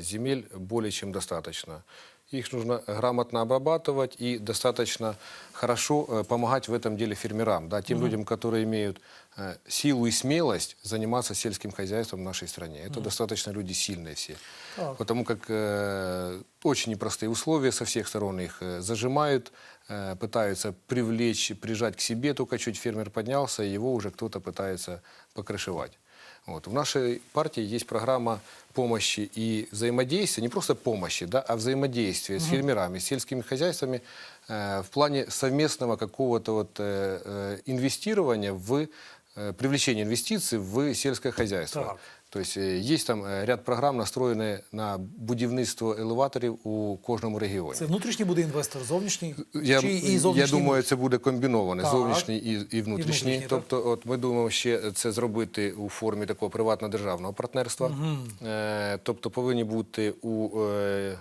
Земель более чем достаточно. Их нужно грамотно обрабатывать и достаточно хорошо э, помогать в этом деле фермерам, да, тем людям, которые имеют э, силу и смелость заниматься сельским хозяйством в нашей стране. Это достаточно люди сильные все. Так. Потому как э, очень непростые условия со всех сторон их э, зажимают, э, пытаются привлечь, прижать к себе, только чуть фермер поднялся, его уже кто-то пытается покрышевать. Вот. В нашей партии есть программа помощи и взаимодействия, не просто помощи, да, а взаимодействия с фермерами, с сельскими хозяйствами э, в плане совместного какого-то вот, э, э, инвестирования в э, привлечение инвестиций в сельское хозяйство. Так. То есть е, є там е, ряд програм, настроєні на будівництво елеваторів у кожному регіоні. Це внутрішній буде інвестор, зовнішній Я, чи і я думаю, це буде комбіноване Так. зовнішній і, і внутрішній. внутрішній, так. тобто, от ми думаємо ще це зробити у формі такого приватно-державного партнерства. Е, тобто повинні бути у е,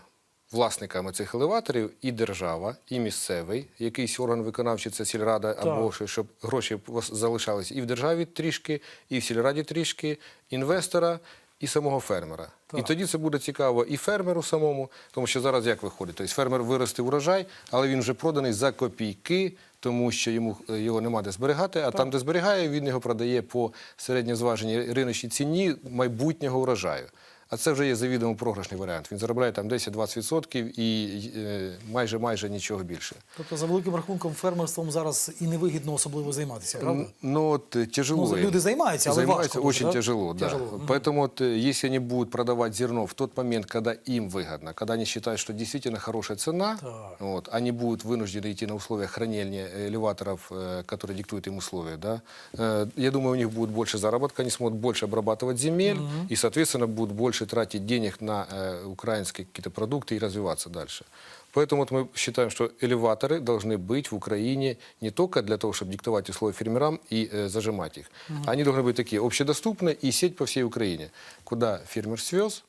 власниками цих елеваторів і держава, і місцевий, якийсь орган виконавчий, це сільрада, або що- щоб гроші залишалися і в державі трішки, і в сільраді трішки, інвестора. І самого фермера. І тоді це буде цікаво і фермеру самому, тому що зараз як виходить? Тобто фермер виростив урожай, але він вже проданий за копійки, тому що йому е, його нема де зберігати, а там, де зберігає, він його продає по середньозваженій риночній ціні майбутнього урожаю. А це вже є завідомо програшний варіант. Він заробляє там 10-20% і е, майже майже нічого більше. Тобто, за великим рахунком, фермерством зараз і невигідно особливо займатися, правда? Ну, вот э, тяжело. Ну, им. люди занимаются, але Занимаются важко очень дуже, да? тяжело, да. Тяжело, мгм. Поэтому вот, э, если они будут продавать зерно в тот момент, когда им выгодно, когда они считают, что действительно хорошая цена, Так. вот, они будут вынуждены идти на условия хранения элеваторов, э, которые диктуют им условия, да. Э, Я думаю, у них будет больше заработка, они смогут больше обрабатывать земель и, соответственно, будут больше тратить денег на э, украинские какие-то продукты и развиваться дальше. Поэтому вот мы считаем, что элеваторы должны быть в Украине не только для того, чтобы диктовать условия фермерам и э, зажимать их. Они должны быть такие общедоступные и сеть по всей Украине, куда фермер свез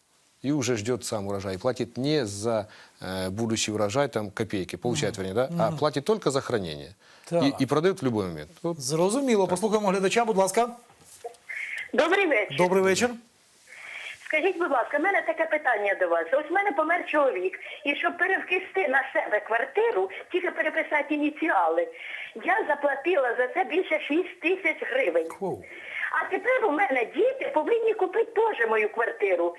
и уже ждет сам урожай. И платит не за э, будущий урожай, там копейки, получает, вернее, да, а платит только за хранение. Так. И, и продает в любой момент. Вот Зрозуміло. Послухаємо глядача, будь ласка. Добрий вечір. Добрий вечір. Скажіть, будь ласка, в мене таке питання до вас. Ось в мене помер чоловік, і щоб перевкисти на себе квартиру, тільки переписати ініціали, я заплатила за це більше 6 тисяч гривень. А тепер у мене діти повинні купити теж мою квартиру.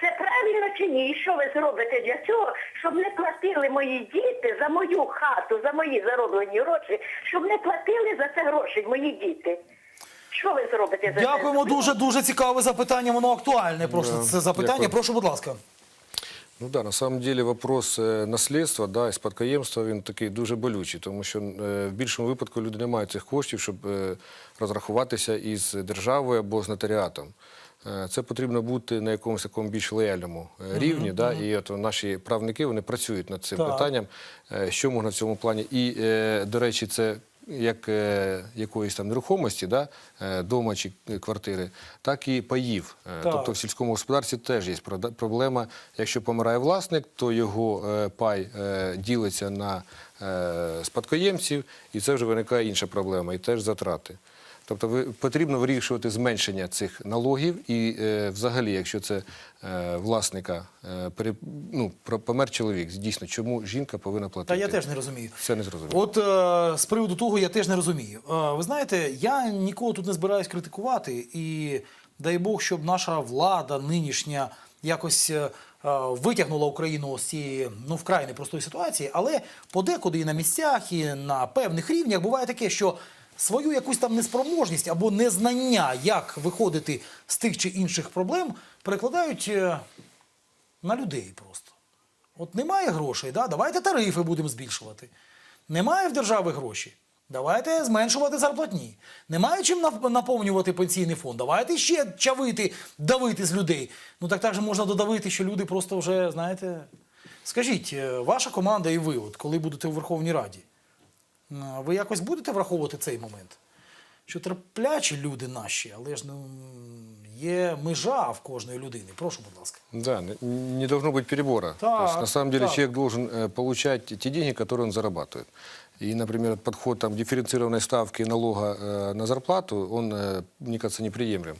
Це правильно чи ні? І що ви зробите для цього, щоб не платили мої діти за мою хату, за мої зароблені гроші, щоб не платили за це гроші мої діти? Що ви зробите за це? Дякуємо дуже дуже цікаве запитання. Воно актуальне. Прошу це запитання. Дякую. Прошу, будь ласка. Ну да, на самом деле вопрос е, наслідства да, і спадкоємства він такий дуже болючий, тому що е, в більшому випадку люди не мають цих коштів, щоб е, розрахуватися із державою або з нотаріатом. Е, Це потрібно бути на якомусь такому більш лояльному е, рівні. Да, і от наші правники вони працюють над цим Так. питанням, е, що можна в цьому плані. І, е, до речі, це як е, якоїсь там нерухомості, да, е, дома чи квартири, так і паїв. Е, Так. Тобто в сільському господарстві теж є проблема. Якщо помирає власник, то його пай ділиться на спадкоємців, і це вже виникає інша проблема, і теж затрати. Тобто ви, потрібно вирішувати зменшення цих налогів, і е, взагалі, якщо це е, власника е, пере, ну, помер чоловік, дійсно, чому жінка повинна платити? Та я теж не розумію. Це не зрозуміло. От е, з приводу того я теж не розумію. Е, ви знаєте, я нікого тут не збираюсь критикувати, і дай Бог, щоб наша влада нинішня якось витягнула Україну з цієї ну вкрай непростої ситуації, але подекуди і на місцях, і на певних рівнях буває таке, що свою якусь там неспроможність або незнання, як виходити з тих чи інших проблем, перекладають е, на людей просто. От немає грошей, да? давайте тарифи будемо збільшувати. Немає в держави гроші. Давайте зменшувати зарплатні. Немає чим наповнювати пенсійний фонд. Давайте ще чавити, давити з людей. Ну так так же можна додавити, що люди просто вже, знаєте. Скажіть, е, ваша команда і ви, от коли будете у Верховній Раді, ви якось будете враховувати цей момент? Що терплячі люди наші, але ж ну, є межа в кожної людини. Прошу, будь ласка. Да, не, не должно быть перебора. Так, То есть, на самом деле так. человек должен э, получать те деньги, которые он зарабатывает. И, например, подход там, дифференцированной ставки налога э, на зарплату, он, э, мне кажется, неприемлем.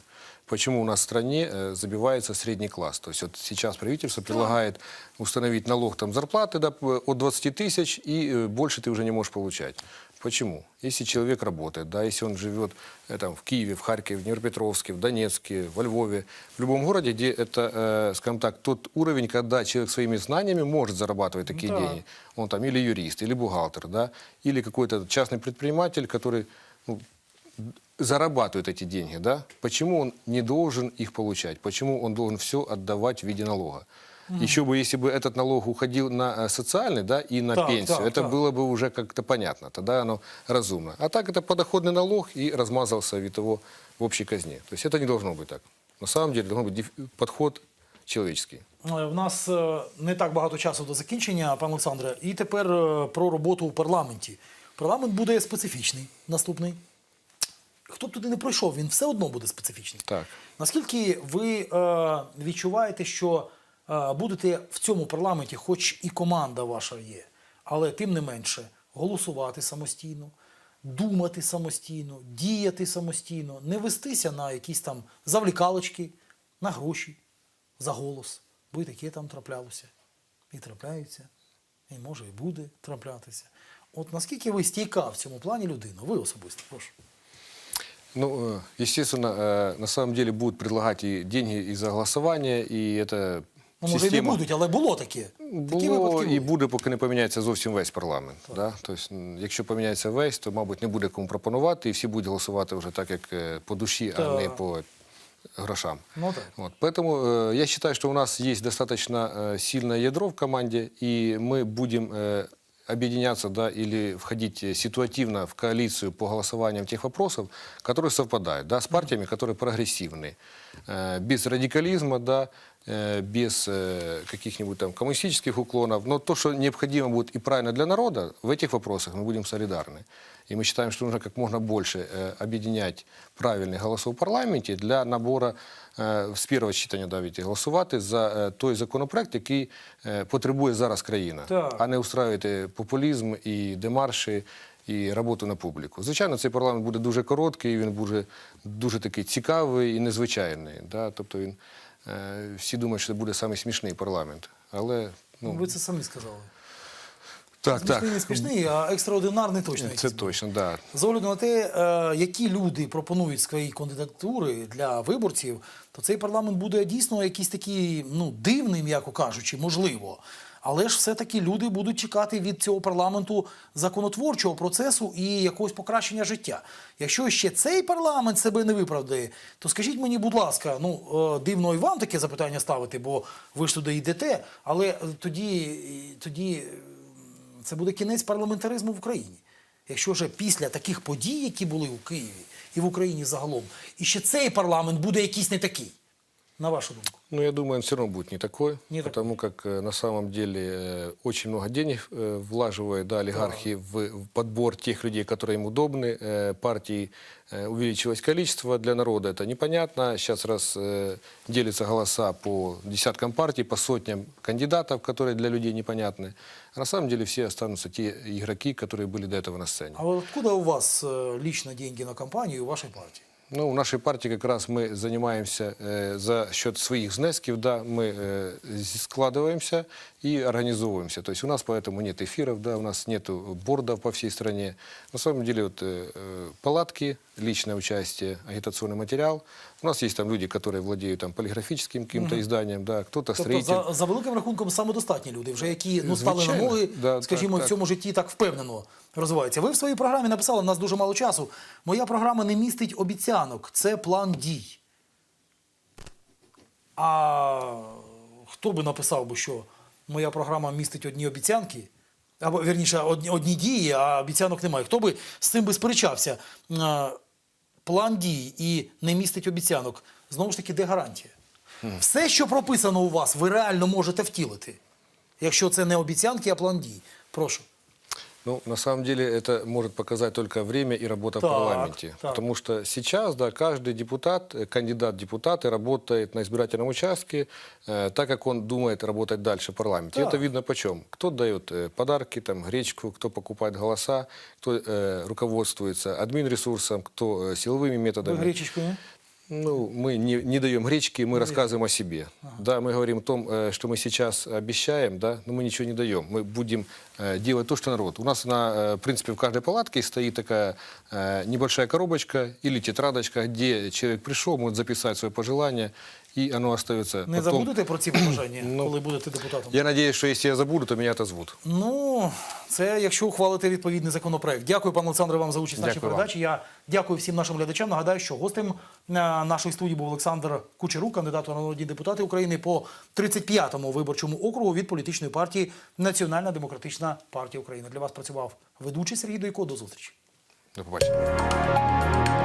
почему у нас в стране э, забивается средний класс. То есть вот сейчас правительство предлагает установить налог там зарплаты да, п- от 20 тысяч, и э, больше ты уже не можешь получать. Почему? Если человек работает, да, если он живет э, там, в Киеве, в Харькове, в Днепропетровске, в Донецке, во Львове, в любом городе, где это, э, скажем так, тот уровень, когда человек своими знаниями может зарабатывать такие да. деньги. Он там или юрист, или бухгалтер, да, или какой-то частный предприниматель, который ну, зарабатывает эти деньги, да, почему он не должен их получать? Почему он должен все отдавать в виде налога? Еще бы, если бы этот налог уходил на э, социальный, да, и на Так, пенсию, так, это так. было бы уже как-то понятно, тогда оно разумно. А так это подоходный налог и размазался від того в общей казне. То есть это не должно быть так. На самом деле должен быть диф- подход человеческий. Е, В нас е, не так багато часу до закінчення, пане Олександре. І тепер е, про роботу у парламенті. Парламент буде специфічний наступний. Хто б туди не пройшов, він все одно буде специфічний. Так. Наскільки ви е, відчуваєте, що е, будете в цьому парламенті, хоч і команда ваша є, але тим не менше голосувати самостійно, думати самостійно, діяти самостійно, не вестися на якісь там завлікалочки, на гроші, за голос, бо і таке там траплялося, і трапляються, і може і буде траплятися. От наскільки ви стійка в цьому плані людина? Ви особисто, прошу. Ну, э, естественно, э, на самом деле будут предлагать и деньги и за голосование, и это Ну, може, і не система... будуть, але було таке. Такі Було випадки і були. буде, поки не поміняється зовсім весь парламент. Да? Тобто, м, якщо поміняється весь, то, мабуть, не буде кому пропонувати, і всі будуть голосувати вже так, як е, по душі, а не Так. по грошам. Ну так. Вот. Поэтому э, я считаю, что у нас есть достаточно э, сильное ядро в команде, и мы будем э, объединяться да, или входить э, ситуативно в коалицию по голосованиям тех вопросов, которые совпадают да, с партиями, которые прогрессивны. Э, без радикализма, да, э, без э, каких-нибудь там коммунистических уклонов. Но то, что необходимо будет и правильно для народа, в этих вопросах мы будем солидарны. И мы считаем, что нужно как можно больше э, объединять правильных голосов в парламенте для набора е, з першого читання навіть голосувати за е, той законопроект, який е, потребує зараз країна, Так. а не устраювати популізм і демарші. І роботу на публіку. Звичайно, цей парламент буде дуже короткий, він буде дуже такий цікавий і незвичайний. Да? Тобто він, е, всі думають, що це буде самий смішний парламент. Але ну, Ви це самі сказали. так, так. Смішний не смішний, а екстраординарний точно. Це точно, да. З огляду на те, е, які люди пропонують свої кандидатури для виборців, то цей парламент буде дійсно якийсь такий ну, дивний, м'яко кажучи, можливо. Але ж все-таки люди будуть чекати від цього парламенту законотворчого процесу і якогось покращення життя. Якщо ще цей парламент себе не виправдає, то скажіть мені, будь ласка, ну е, дивно і вам таке запитання ставити, бо ви ж туди йдете, але е, тоді, тоді е, це буде кінець парламентаризму в Україні. Якщо вже після таких подій, які були у Києві і в Україні загалом, і ще цей парламент буде якийсь не такий, на вашу думку. Ну, я думаю, он все равно будет не такой, Не потому как э, на самом деле э, очень много денег э, влаживают да, олигархи в, в подбор тех людей, которые им удобны. Партий э, увеличилось количество для народа, это непонятно. Сейчас раз делятся голоса по десяткам партий, по сотням кандидатов, которые для людей непонятны. А на самом деле все останутся те игроки, которые были до этого на сцене. А вот откуда у вас лично деньги на кампанию у вашей партии? Ну, в нашей партии как раз мы занимаемся э, за счет своих знесків, да, мы э, з- складываемся и организовываемся. То есть у нас поэтому нет эфиров, да, у нас нет бордов по всей стране. На самом деле вот, э, э, палатки, личное участие, агитационный материал. у нас есть там люди, которые владеют там полиграфическим каким-то изданием, да, кто-то Тобто, строитель. за, за великим рахунком, самодостатні люди, вже які ну, стали на Звичайно. ноги, Да, скажімо, так, в цьому житті так впевнено розвиваються. Ви в своїй програмі написали, у нас дуже мало часу. Моя програма не містить обіцянок, це план дій. А хто би написав би, що моя програма містить одні обіцянки? Або вірніше, одні, одні дії, а обіцянок немає. Хто би з цим би сперечався? План дій і не містить обіцянок. Знову ж таки, де гарантія? Все, що прописано у вас, ви реально можете втілити. Якщо це не обіцянки, а план дій. Прошу. Ну, на самом деле это может показать только время и работа Так, в парламенте. так. Потому что сейчас, да, каждый депутат, э, кандидат в депутаты работает на избирательном участке, э, так как он думает работать дальше в парламенте. И Так. Это видно почем. Кто дает э, подарки, там, гречку, кто покупает голоса, кто э, руководствуется админресурсом, кто э, силовыми Ви методами. гречечку, ні? Ну, мы не, не даем гречки, мы рассказываем о себе. Да, мы говорим о том, э, что мы сейчас обещаем, да, но мы ничего не даем. Мы будем э, делать то, что народ. У нас, на, э, в принципе, в каждой палатке стоит такая э, небольшая коробочка или тетрадочка, где человек пришел, может записать свое пожелание, и оно остается Не потом. забудете про ці побажання, Ну, коли будете депутатом? Я надеюсь, что если я забуду, то меня отозвут. Ну, це якщо ухвалити відповідний законопроект. Дякую, пане Олександре, вам за участь в нашій передачі. Я дякую всім нашим глядачам. Нагадаю, що гостем е, нашої студії був Олександр Кучерук, кандидат у народні депутати України по 35-му виборчому округу від політичної партії Національна демократична партія України. Для вас працював ведучий Сергій Дойко. До зустрічі. До побачення.